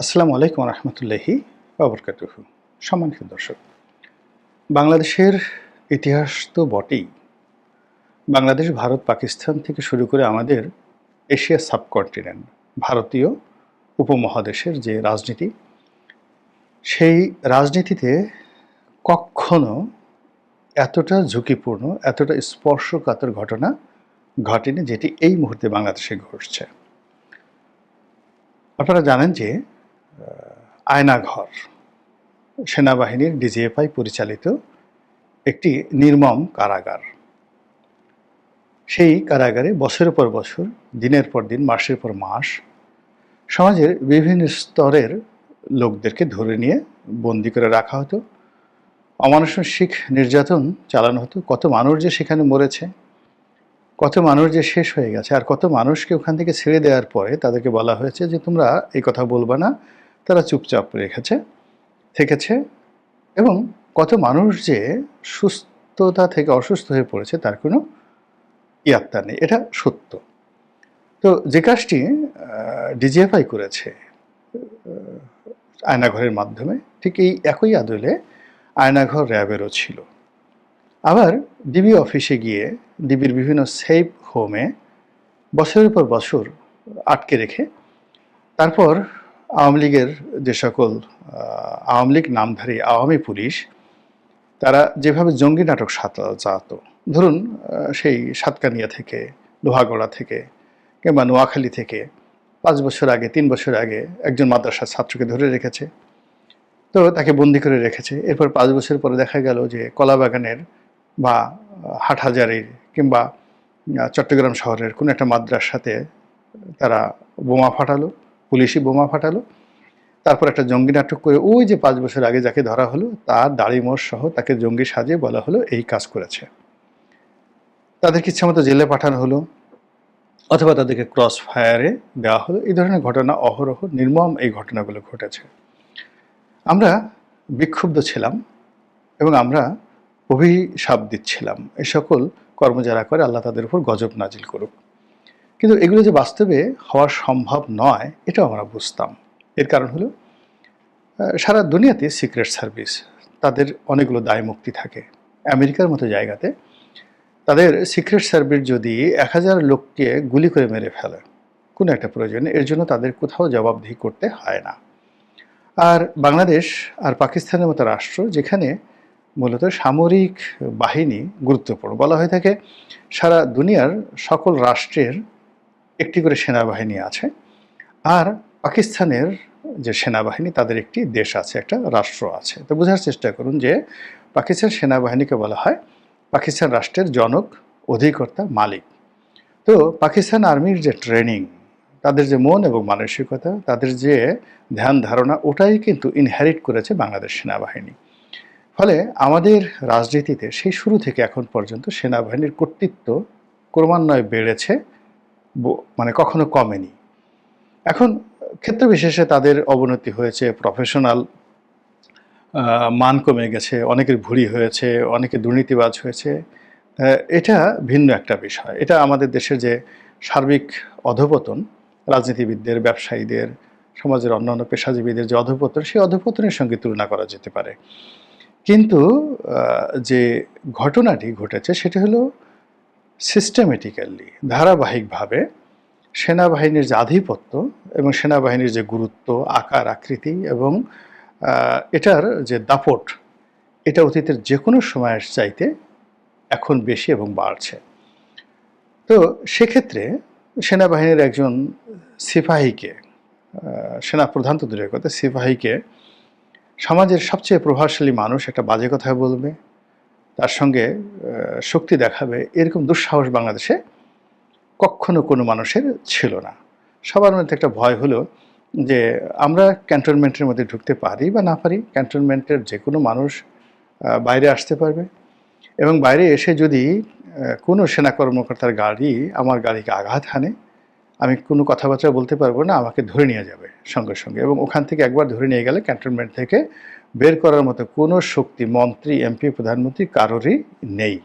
আসসালামু আলাইকুম রহমতুল্লাহি বাবরকাতুহ সম্মানিত দর্শক, বাংলাদেশের ইতিহাস তো বটেই। বাংলাদেশ, ভারত, পাকিস্তান থেকে শুরু করে আমাদের এশিয়া সাবকন্টিনেন্ট, ভারতীয় উপমহাদেশের যে রাজনীতি, সেই রাজনীতিতে কখনো এতটা ঝুঁকিপূর্ণ, এতটা স্পর্শকাতর ঘটনা ঘটেনি যেটি এই মুহূর্তে বাংলাদেশে ঘটছে। আপনারা জানেন যে আয়নাঘর। সেনাবাহিনীর ডিজিএফআই পরিচালিত একটি নির্মম কারাগার। সেই কারাগারে বছরের পর বছর, দিনের পর দিন, মাসের পর মাস সমাজের বিভিন্ন স্তরের লোকদেরকে ধরে নিয়ে বন্দি করে রাখা হতো। অমানুষিক নির্যাতন চালানো হতো। কত মানুষ যে সেখানে মরেছে, কত মানুষ যে শেষ হয়ে গেছে, আর কত মানুষকে ওখান থেকে ছেড়ে দেওয়ার পরে তাদেরকে বলা হয়েছে যে তোমরা এই কথা বলবা না তারা চুপচাপ রেখেছে, থেকেছে এবং কত মানুষ যে সুস্থতা থেকে অসুস্থ হয়ে পড়েছে তার কোনো ইয়াত্তা নেই। এটা সত্য। তো যে কাজটি ডিজিএফআই করেছে আয়নাঘরের মাধ্যমে, ঠিক এই একই আদলে আয়নাঘর র্যাবেরও ছিল। আবার ডিবি অফিসে গিয়ে ডিবির বিভিন্ন সেফ হোমে বছরের পর বছর আটকে রেখে, তারপর আওয়ামী লীগের যে সকল আওয়ামী লীগ নামধারী আওয়ামী পুলিশ, তারা যেভাবে জঙ্গি নাটক সাজাত ধরুন সেই সাতকানিয়া থেকে, লোহাগড়া থেকে, কিংবা নোয়াখালী থেকে, পাঁচ বছর আগে, তিন বছর আগে একজন মাদ্রাসার ছাত্রকে ধরে রেখেছে। তো তাকে বন্দি করে রেখেছে। এরপর পাঁচ বছর পরে দেখা গেল যে কলাবাগানের বা হাটহাজারির কিংবা চট্টগ্রাম শহরের কোনো একটা মাদ্রাসাতে তারা বোমা ফাটালো। পুলিশি বোমা ফাটালো। তারপর একটা জঙ্গি নাটক করে ওই যে পাঁচ বছর আগে যাকে ধরা হলো, তার দাড়ি মোড় সহ তাকে জঙ্গি সাজিয়ে বলা হলো এই কাজ করেছে। তাদেরকে ইচ্ছা মতো জেলে পাঠানো হলো? অথবা তাদেরকে ক্রস ফায়ারে দেওয়া হলো? এই ধরনের ঘটনা অহরহ, নির্মম এই ঘটনাগুলো ঘটেছে। আমরা বিক্ষুব্ধ ছিলাম এবং আমরা অভিশাপ দিচ্ছিলাম। এই সকল কর্ম যারা করে, আল্লাহ তাদের উপর গজব নাজিল করুক। কিন্তু এগুলো যে বাস্তবে হওয়া সম্ভব নয়, এটাও আমরা বুঝতাম। এর কারণ হলো সারা দুনিয়াতে সিক্রেট সার্ভিস তাদের অনেকগুলো দায় মুক্তি থাকে। আমেরিকার মতো জায়গাতে তাদের সিক্রেট সার্ভিস যদি এক হাজার লোককে গুলি করে মেরে ফেলে, কোনো একটা প্রয়োজনে, এর জন্য তাদের কোথাও জবাবদিহি করতে হয় না। আর বাংলাদেশ আর পাকিস্তানের মতো রাষ্ট্র, যেখানে মূলত সামরিক বাহিনী গুরুত্বপূর্ণ, বলা হয়ে থাকে সারা দুনিয়ার সকল রাষ্ট্রের একটি করে সেনাবাহিনী আছে। আর পাকিস্তানের যে সেনাবাহিনী, তাদের একটি দেশ আছে, একটা রাষ্ট্র আছে। তো বোঝার চেষ্টা করুন যে পাকিস্তান সেনাবাহিনীকে বলা হয় পাকিস্তান রাষ্ট্রের জনক, অধিকর্তা, মালিক। তো পাকিস্তান আর্মির যে ট্রেনিং, তাদের যে মন এবং মানসিকতা, তাদের যে ধ্যান ধারণা, ওটাই কিন্তু ইনহেরিট করেছে বাংলাদেশ সেনাবাহিনী। ফলে আমাদের রাজনীতিতে সেই শুরু থেকে এখন পর্যন্ত সেনাবাহিনীর কর্তৃত্ব ক্রমান্বয়ে বেড়েছে। মানে কখনো কমেনি। এখন ক্ষেত্র বিশেষে তাদের অবনতি হয়েছে প্রফেশনাল মান কমে গেছে, অনেকের ভুড়ি হয়েছে, অনেকে দুর্নীতিবাজ হয়েছে। এটা ভিন্ন একটা বিষয়। এটা আমাদের দেশের যে সার্বিক অধপতন, রাজনীতিবিদদের, ব্যবসায়ীদের, সমাজের অন্যান্য পেশাজীবীদের যে অধপতন, সেই অধপতনের সঙ্গে তুলনা করা যেতে পারে। কিন্তু যে ঘটনাটি ঘটেছে, সেটা হলো সিস্টেমেটিক্যালি ধারাবাহিকভাবে সেনাবাহিনীর যে আধিপত্য এবং সেনাবাহিনীর যে গুরুত্ব আকার আকৃতি এবং এটার যে দাপট এটা অতীতের যে কোনো সময়ের চাইতে এখন বেশি এবং বাড়ছে। তো সেক্ষেত্রে সেনাবাহিনীর একজন সিপাহীকে আহ, সেনা প্রধান তো দূরের কথা সিপাহীকে সমাজের সবচেয়ে প্রভাবশালী মানুষ একটা বাজে কথা বলবে তার সঙ্গে শক্তি দেখাবে, এরকম দুঃসাহস বাংলাদেশে কখনো কোনো মানুষের ছিল না। সবার মধ্যে একটা ভয় হলো যে, আমরা ক্যান্টনমেন্টের মধ্যে ঢুকতে পারি বা না পারি, ক্যান্টনমেন্টের যে কোনো মানুষ বাইরে আসতে পারবে এবং বাইরে এসে যদি কোনো সেনা কর্মকর্তার গাড়ি আমার গাড়িকে আঘাত হানে, আমি কোনো কথাবার্তা বলতে পারব না, আমাকে ধরে নিয়ে যাবে সঙ্গে সঙ্গে এবং ওখান থেকে একবার ধরে নিয়ে গেলে ক্যান্টনমেন্ট থেকে বের করার মতো কোনো শক্তি মন্ত্রী, এমপি, প্রধানমন্ত্রী কারোরই নেই।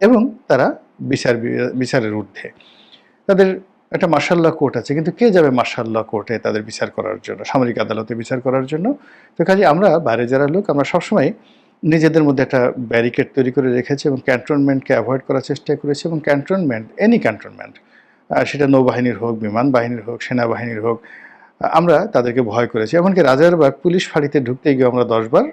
এবং তারা বিচার বিচারের ঊর্ধ্বে। তাদের একটা মার্শাল্লাহ কোর্ট আছে, কিন্তু কে যাবে মার্শাল্লাহ কোর্টে তাদের বিচার করার জন্য, সামরিক আদালতে বিচার করার জন্য? তো কাজে আমরা বাইরে যারা লোক, আমরা সবসময় নিজেদের মধ্যে একটা ব্যারিকেড তৈরি করে রেখেছি এবং ক্যান্টনমেন্টকে অ্যাভয়েড করার চেষ্টা করেছি এবং ক্যান্টনমেন্ট এনি ক্যান্টনমেন্ট সেটা নৌবাহিনীর হোক, বিমান বাহিনীর হোক, সেনাবাহিনীর হোক আমরা তাদেরকে ভয় করেছি। এমনকি রাজারবাগ পুলিশ ফাঁড়িতে ঢুকতে গিয়ে আমরা দশবার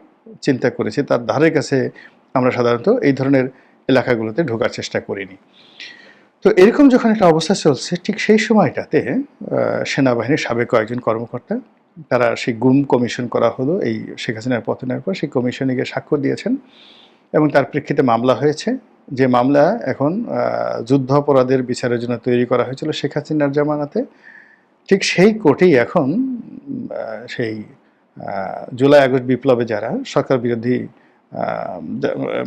চিন্তা করেছি। তার ধারের কাছে আমরা সাধারণত এই ধরনের এলাকাগুলোতে ঢোকার চেষ্টা করিনি। তো এরকম যখন একটা অবস্থা চলছে ঠিক সেই সময়টাতে সেনাবাহিনীর সাবেক কয়েকজন কর্মকর্তা তারা সেই গুম কমিশন করা হলো। এই শেখ হাসিনার পতনের পর সেই কমিশনে গিয়ে স্বাক্ষর দিয়েছেন এবং তার প্রেক্ষিতে মামলা হয়েছে। যে মামলা এখন আহ, যুদ্ধ অপরাধের বিচারের জন্য তৈরি করা হয়েছিল শেখ হাসিনার জামানাতে। ঠিক সেই কোর্টেই এখন সেই জুলাই আগস্ট বিপ্লবে যারা সরকার বিরোধী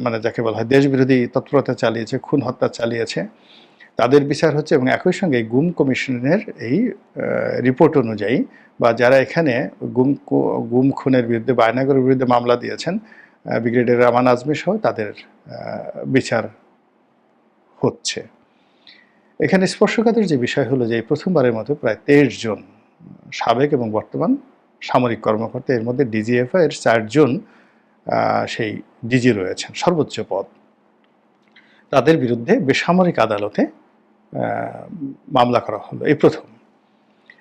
মানে যাকে বলা হয় দেশ বিরোধী তৎপরতা চালিয়েছে, খুন হত্যা চালিয়েছে, তাদের বিচার হচ্ছে এবং একই সঙ্গে গুম কমিশনের এই রিপোর্ট অনুযায়ী বা যারা এখানে গুম গুম খুনের বিরুদ্ধে বা আয়নাগরের বিরুদ্ধে মামলা দিয়েছেন ব্রিগেডিয়ার রামান আজমি সহ তাদের বিচার হচ্ছে। এখানে স্পর্শকাতর যে বিষয় হলো যে প্রথমবারের মতো প্রায় তেইশ জন সাবেক এবং বর্তমান সামরিক কর্মকর্তা, এর মধ্যে ডিজিএফআই এর চারজন সেই ডিজি রয়েছেন, সর্বোচ্চ পদ। তাদের বিরুদ্ধে বেসামরিক আদালতে মামলা করা হলো, এই প্রথম।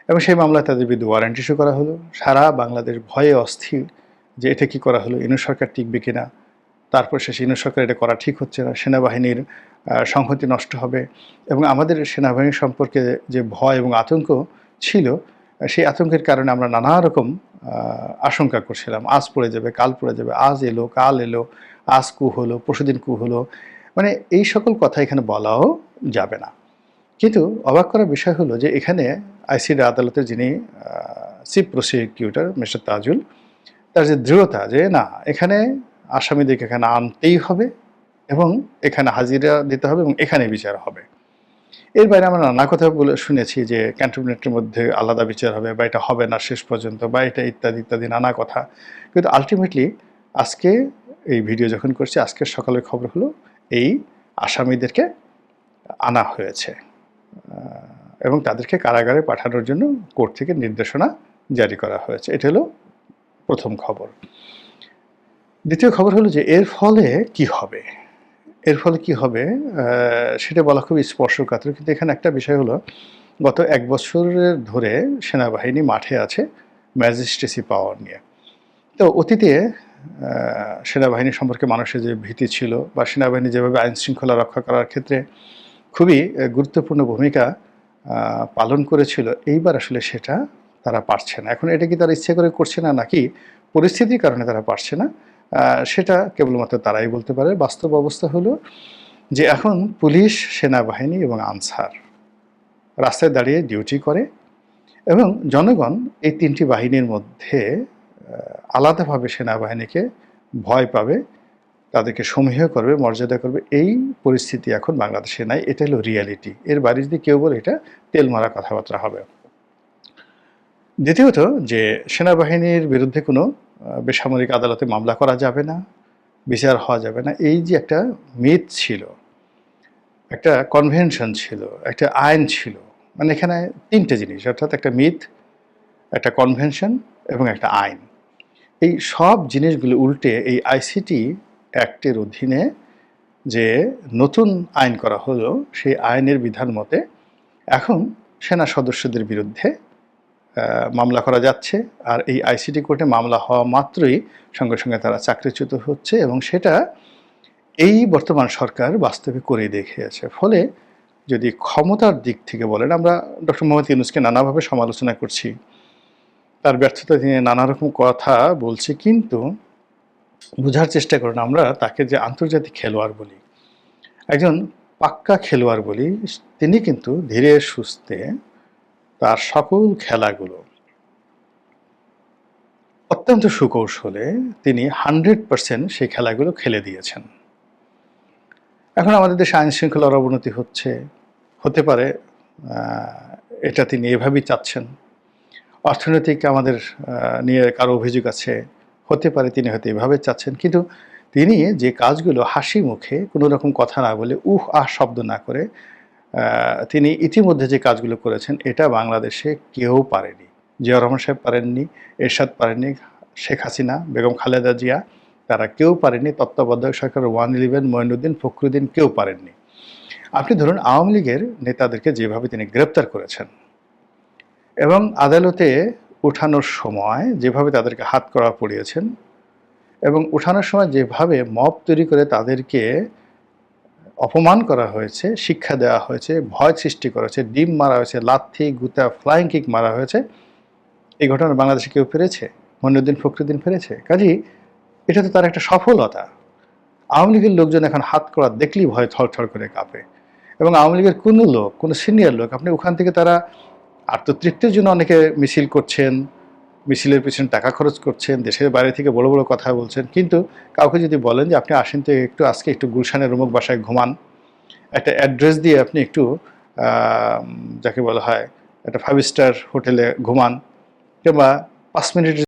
এবং সেই মামলায় তাদের বিরুদ্ধে ওয়ারেন্ট ইস্যু করা হলো। সারা বাংলাদেশ ভয়ে অস্থির যে এটা কি করা হলো, ইনু সরকার টিকবে কিনা, তারপর শেষে ইনু সরকার এটা করা ঠিক হচ্ছে না, সেনাবাহিনীর সংহতি নষ্ট হবে। এবং আমাদের সেনাবাহিনী সম্পর্কে যে ভয় এবং আতঙ্ক ছিল, সেই আতঙ্কের কারণে আমরা নানা রকম আশঙ্কা করছিলাম। আজ পড়ে যাবে, কাল পড়ে যাবে, আজ এলো, কাল এলো, আজ কু হলো পরশুদিন কু হলো। মানে এই সকল কথা এখানে বলাও যাবে না। কিন্তু অবাক করার বিষয় হলো যে এখানে আইসিডি আদালতের যিনি চিফ প্রসিকিউটর মিস্টার তাজুল, তার যে দৃঢ়তা যে না, এখানে আসামিদেরকে এখানে আনতেই হবে এবং এখানে হাজিরা দিতে হবে এবং এখানে বিচার হবে। এর বাইরে আমরা নানা কথা বলে শুনেছি যে ক্যান্টনমেন্টের মধ্যে আলাদা বিচার হবে বা এটা হবে না শেষ পর্যন্ত বা এটা ইত্যাদি ইত্যাদি নানা কথা। কিন্তু আলটিমেটলি আজকে এই ভিডিও যখন করছি, আজকের সকালের খবর হলো এই আসামিদেরকে আনা হয়েছে। এবং তাদেরকে কারাগারে পাঠানোর জন্য কোর্ট থেকে নির্দেশনা জারি করা হয়েছে। এটা হলো প্রথম খবর। দ্বিতীয় খবর হলো যে এর ফলে কি হবে? এর ফলে কি হবে? সেটা বলা খুবই স্পর্শকাতর। কিন্তু এখানে একটা বিষয় হলো, গত এক বছরের ধরে সেনাবাহিনী মাঠে আছে ম্যাজিস্ট্রেসি পাওয়ার নিয়ে। তো অতীতে সেনাবাহিনী সম্পর্কে মানুষের যে ভীতি ছিল বা সেনাবাহিনী যেভাবে আইন শৃঙ্খলা রক্ষা করার ক্ষেত্রে খুবই গুরুত্বপূর্ণ ভূমিকা পালন করেছিল, এইবার আসলে সেটা তারা পারছে না। এখন এটা কি তারা ইচ্ছে করে করছে না নাকি? পরিস্থিতির কারণে তারা পারছে না। সেটা কেবলমাত্র তারাই বলতে পারে। বাস্তব অবস্থা হলো যে এখন পুলিশ, সেনাবাহিনী এবং আনসার রাস্তায় দাঁড়িয়ে ডিউটি করে এবং জনগণ এই তিনটি বাহিনীর মধ্যে আলাদাভাবে সেনাবাহিনীকে ভয় পাবে, তাদেরকে সমীহ করবে, মর্যাদা করবে। এই পরিস্থিতি এখন বাংলাদেশে নাই। এটা হলো রিয়ালিটি এর বাইরে যদি কেউ বলে এটা তেল মারা কথাবার্তা হবে। দ্বিতীয়ত যে সেনাবাহিনীর বিরুদ্ধে কোনো বেসামরিক আদালতে মামলা করা যাবে না, বিচার হওয়া যাবে না, এই যে একটা মিথ ছিল, একটা কনভেনশন ছিল, একটা আইন ছিল মানে এখানে তিনটে জিনিস, অর্থাৎ একটা মিথ, একটা কনভেনশন এবং একটা আইন। এই সব জিনিসগুলো উল্টে এই আইসিটি অ্যাক্টের অধীনে যে নতুন আইন করা হলো, সেই আইনের বিধান মতে এখন সেনা সদস্যদের বিরুদ্ধে মামলা করা যাচ্ছে। আর এই আইসিটি কোর্টে মামলা হওয়া মাত্রই সঙ্গে সঙ্গে তারা চাকরিচ্যুত হচ্ছে এবং সেটা এই বর্তমান সরকার বাস্তবে করে দেখিয়েছে। ফলে যদি ক্ষমতার দিক থেকে বলেন, আমরা ডক্টর মোহাম্মদ ইউনুসকে নানাভাবে সমালোচনা করছি। তার ব্যর্থতা নিয়ে নানা রকম কথা বলছি, কিন্তু বোঝার চেষ্টা করুন, আমরা তাকে যে আন্তর্জাতিক খেলোয়াড় বলি, একজন পাক্কা খেলোয়াড় বলি, তিনি কিন্তু ধীরে সুস্থে তার সকল খেলাগুলো। অত্যন্ত সুকৌশলে তিনি হান্ড্রেড পার্সেন্ট সেই খেলাগুলো খেলে দিয়েছেন। এখন আমাদের দেশে আইন শৃঙ্খলার অবনতি হচ্ছে, হতে পারে এটা তিনি এভাবেই চাচ্ছেন। অর্থনৈতিক আমাদের নিয়ে কারও অভিযোগ আছে, হতে পারে তিনি হয়তো এভাবে চাচ্ছেন, কিন্তু তিনি যে কাজগুলো হাসি মুখে কোনো রকম কথা না বলে উহ আহ শব্দ না করে তিনি ইতিমধ্যে যে কাজগুলো করেছেন, এটা বাংলাদেশে কেউ পারেনি। জিয়া রহমান সাহেব পারেননি, এরশাদ পারেননি, শেখ হাসিনা, বেগম খালেদা জিয়া, তারা কেউ পারেনি তত্ত্বাবধায়ক সরকার ওয়ান ইলেভেন মঈনুদ্দিন ফখরুদ্দিন কেউ পারেননি। আপনি ধরুন, আওয়ামী লীগের নেতাদেরকে যেভাবে তিনি গ্রেপ্তার করেছেন এবং আদালতে উঠানোর সময় যেভাবে তাদেরকে হাত করা পড়িয়েছেন এবং উঠানোর সময় যেভাবে মব তৈরি করে তাদেরকে অপমান করা হয়েছে, শিক্ষা দেওয়া হয়েছে, ভয় সৃষ্টি করা হয়েছে, ডিম মারা হয়েছে, লাথি, গুতা ফ্লাইং কিক মারা হয়েছে। এই ঘটনা বাংলাদেশে কেউ ফেরেছে মনুদ্দিন ফখরুদ্দিন ফেরেছে কাজী, এটা তো তার একটা সফলতা। আওয়ামী লীগের লোকজন এখন হাত করা দেখলেই ভয় থরথর করে কাঁপে। এবং আওয়ামী লীগের কোনো লোক, কোনো সিনিয়র লোক, আপনি ওখান থেকে তারা আত্মতৃপ্তির জন্য অনেকে মিছিল করছেন মিছিলের পিছনে টাকা খরচ করছেন, দেশের বাইরে থেকে বড় বড় কথা বলছেন। কিন্তু কাউকে যদি বলেন যে আপনি আসেন তো একটু আজকে একটু গুলশানের রুমুক বাসায় ঘুমান, একটা অ্যাড্রেস দিয়ে আপনি একটু যাকে বলা হয়, একটা ফাইভ স্টার হোটেলে ঘুমান, কিংবা পাঁচ মিনিটের